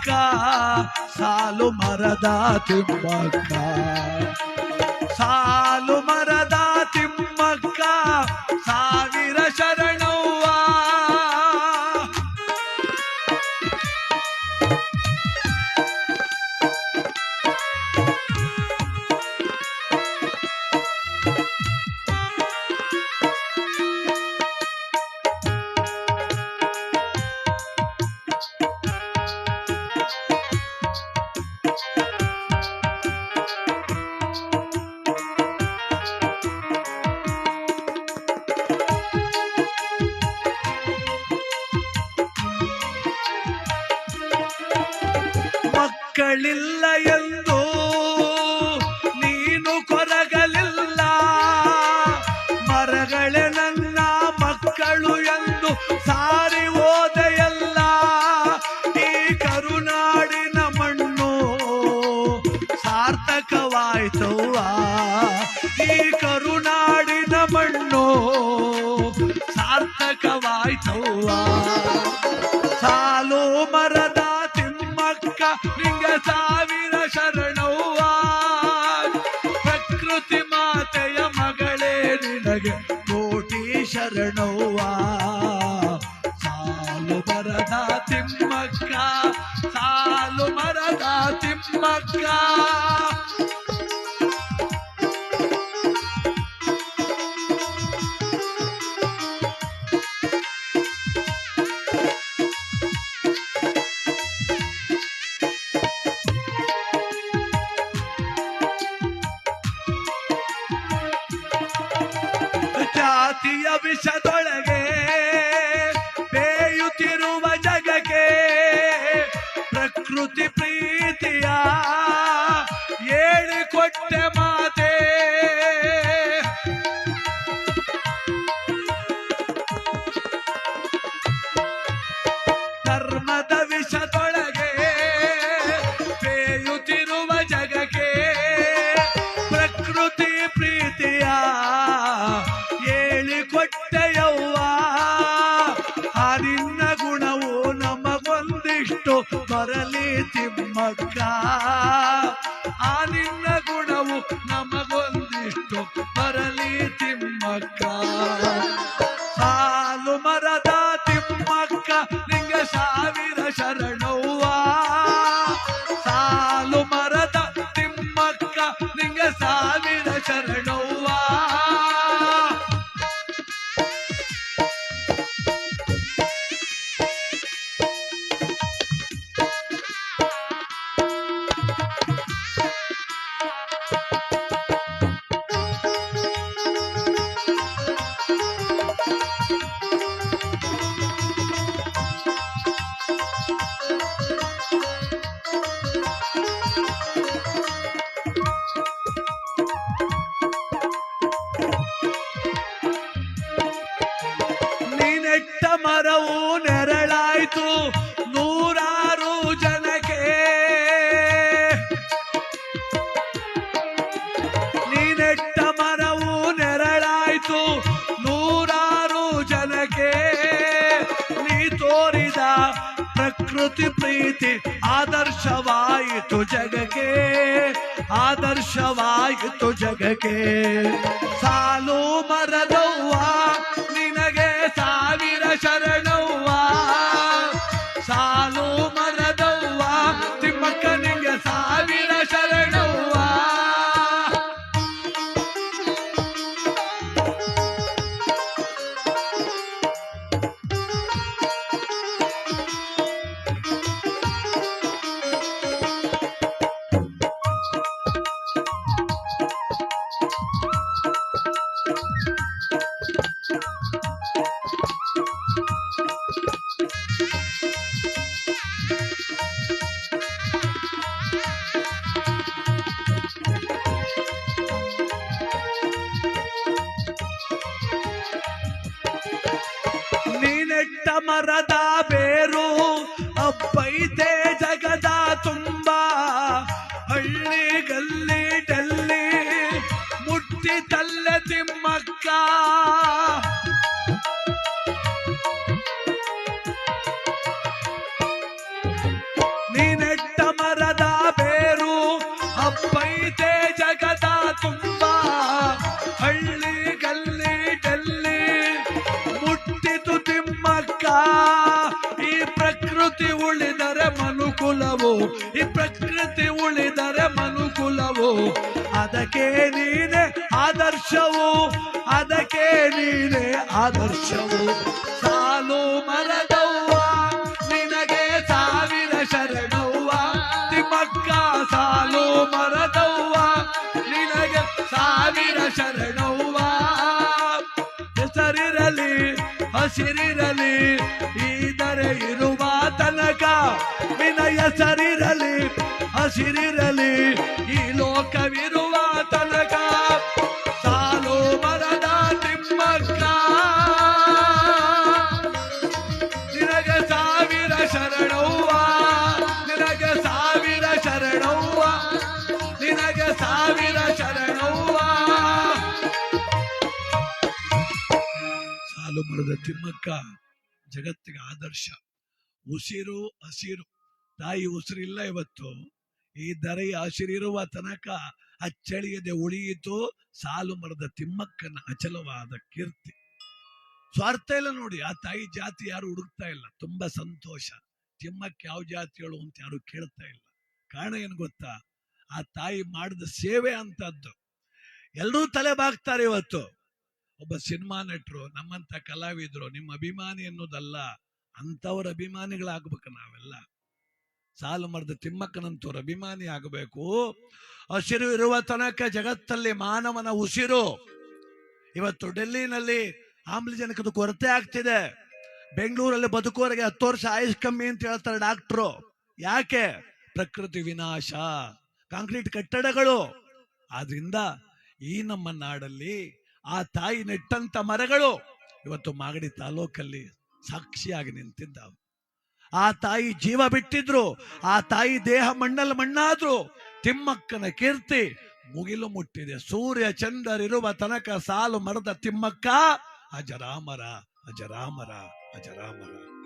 ತಿಮ್ಮಕ್ಕ ಸಾಲು ಮರದ ತಿಮ್ಮಕ್ಕ ಸಾಲು ಮರದ ಮಕ್ಕಳಿಲ್ಲ ಎಂದು ನೀನು ಕೊರಗಲಿಲ್ಲ. ಮರಗಳೇ ನನ್ನ ಮಕ್ಕಳು ಎಂದು ಸಾರಿ ಓದೆಯಲ್ಲ ಈ ಕರುನಾಡಿನ ಮಣ್ಣು ಸಾರ್ಥಕವಾಯ್ತವ್ವ ಈ ಕರುನಾಡಿನ ಮಣ್ಣು ಸಾರ್ಥಕವಾಯ್ತವ್ವ ನಿನಗೆ ಕೋಟಿ ಶರಣವ್ವ ಸಾಲು ಮರದ ತಿಮ್ಮಕ್ಕ ಸಾಲು ಮರದ ತಿಮ್ಮಕ್ಕ ಬರಲಿ ತಿಮ್ಮಕ್ಕ. ಆ ನಿನ್ನ ಗುಣವು ನಮಗೊಂದಿಷ್ಟು. ಬರಲಿ ತಿಮ್ಮಕ್ಕ. ಸಾಲು ಮರದ ತಿಮ್ಮಕ್ಕ, ನಿಂಗೆ ಸಾವಿರ ಶರಣವ್ವ. ಸಾಲು ಮರದ ತಿಮ್ಮಕ್ಕ, ನಿಂಗೆ ಸಾವಿರ ಶರಣವ್ವ. ಪ್ರಕೃತಿ ಪ್ರೀತಿ ಆದರ್ಶವಾಯಿತು ಜಗಕ್ಕೆ ಆದರ್ಶವಾಯಿತು ಜಗಕ್ಕೆ ಸಾಲು ಮರದವ್ವ ನೀನೆಟ್ಟ ಮರದ ಈ ಪ್ರಕೃತಿ ಉಳಿದರೆ ಮನುಕುಲವು? ಅದಕ್ಕೆ ನೀನೆ ಆದರ್ಶವು? ಅದಕ್ಕೆ ನೀನೆ ಆದರ್ಶವು? ಸಾಲು ಮರದವ್ವ ಹೆಸರಿರಲಿ ಹಸಿರಿರಲಿ, ಈ ಲೋಕವಿರುವ ತನಕ ಸಾಲು ಮರದ ತಿಮ್ಮಕ್ಕ. ನಿನಗೆ ಸಾವಿರ ಶರಣವ್ವ, ನಿನಗೆ ಸಾವಿರ ಶರಣವ್ವ, ನಿನಗೆ ಸಾವಿರ ಶರಣವ್ವ. ಸಾಲು ಮರದ ತಿಮ್ಮಕ್ಕ, ಜಗತ್ತಿಗೆ ಆದರ್ಶ, ಉಸಿರು ಹಸಿರು. ತಾಯಿ ಉಸಿರಿಲ್ಲ ಇವತ್ತು. ಈ ದರೆಯ ಹಸಿರಿರುವ ತನಕ ಅಚ್ಚಳಿಯದೆ ಉಳಿಯಿತು. ಸಾಲು ಮರದ ತಿಮ್ಮಕ್ಕನ ಅಚಲವಾದ ಕೀರ್ತಿ. ಸ್ವಾರ್ಥ ಇಲ್ಲ ನೋಡಿ, ಆ ತಾಯಿ ಜಾತಿ ಯಾರು ಹುಡುಕ್ತಾ ಇಲ್ಲ. ತುಂಬಾ ಸಂತೋಷ. ತಿಮ್ಮಕ್ಕ ಯಾವ ಹೇಳು ಅಂತ ಯಾರು ಕೇಳ್ತಾ ಇಲ್ಲ. ಕಾರಣ ಏನು ಗೊತ್ತಾ? ಆ ತಾಯಿ ಮಾಡಿದ ಸೇವೆ ಅಂತದ್ದು. ಎಲ್ಲರೂ ತಲೆ ಬಾಗ್ತಾರೆ ಇವತ್ತು. ಒಬ್ಬ ಸಿನಿಮಾ ನಟರು, ನಮ್ಮಂತ ಕಲಾವಿದ್ರು, ನಿಮ್ಮ ಅಭಿಮಾನಿ ಅನ್ನೋದಲ್ಲ ಅಂತವ್ರ ಅಭಿಮಾನಿಗಳಾಗ್ಬೇಕು ಸಾಲು ಮರದ ತಿಮ್ಮಕ್ಕನಂತೂ ಅಭಿಮಾನಿ ಆಗಬೇಕು. ಹಸಿರು ಇರುವ ತನಕ ಜಗತ್ತಲ್ಲಿ ಮಾನವನ ಉಸಿರು ಇವತ್ತು ಡೆಲ್ಲಿನಲ್ಲಿ ಆಮ್ಲಜನಕದ ಕೊರತೆ ಆಗ್ತಿದೆ. ಬೆಂಗಳೂರಲ್ಲಿ ಬದುಕೋರಿಗೆ ಹತ್ತು ವರ್ಷ ಆಯುಷ್ ಕಮ್ಮಿ ಅಂತ ಹೇಳ್ತಾರೆ ಡಾಕ್ಟ್ರು. ಯಾಕೆ? ಪ್ರಕೃತಿ ವಿನಾಶ, ಕಾಂಕ್ರೀಟ್ ಕಟ್ಟಡಗಳು. ಆದ್ರಿಂದ ಈ ನಮ್ಮ ನಾಡಲ್ಲಿ ಆ ತಾಯಿ ನೆಟ್ಟಂತ ಮರಗಳು ಇವತ್ತು ಮಾಗಡಿ ತಾಲೂಕಲ್ಲಿ ಸಾಕ್ಷಿಯಾಗಿ ನಿಂತಿದ್ದಾವೆ. ಆ ತಾಯಿ ಜೀವ ಬಿಟ್ಟಿದ್ರು, ಆ ತಾಯಿ ದೇಹ ಮಣ್ಣಲ್ಲಿ ಮಣ್ಣಾದ್ರು, ತಿಮ್ಮಕ್ಕನ ಕೀರ್ತಿ ಮುಗಿಲು ಮುಟ್ಟಿದೆ. ಸೂರ್ಯ ಚಂದರಿರುವ ತನಕ ಸಾಲು ಮರದ ತಿಮ್ಮಕ್ಕ, ಅಜರಾಮರ ಅಜರಾಮರ ಅಜರಾಮರ.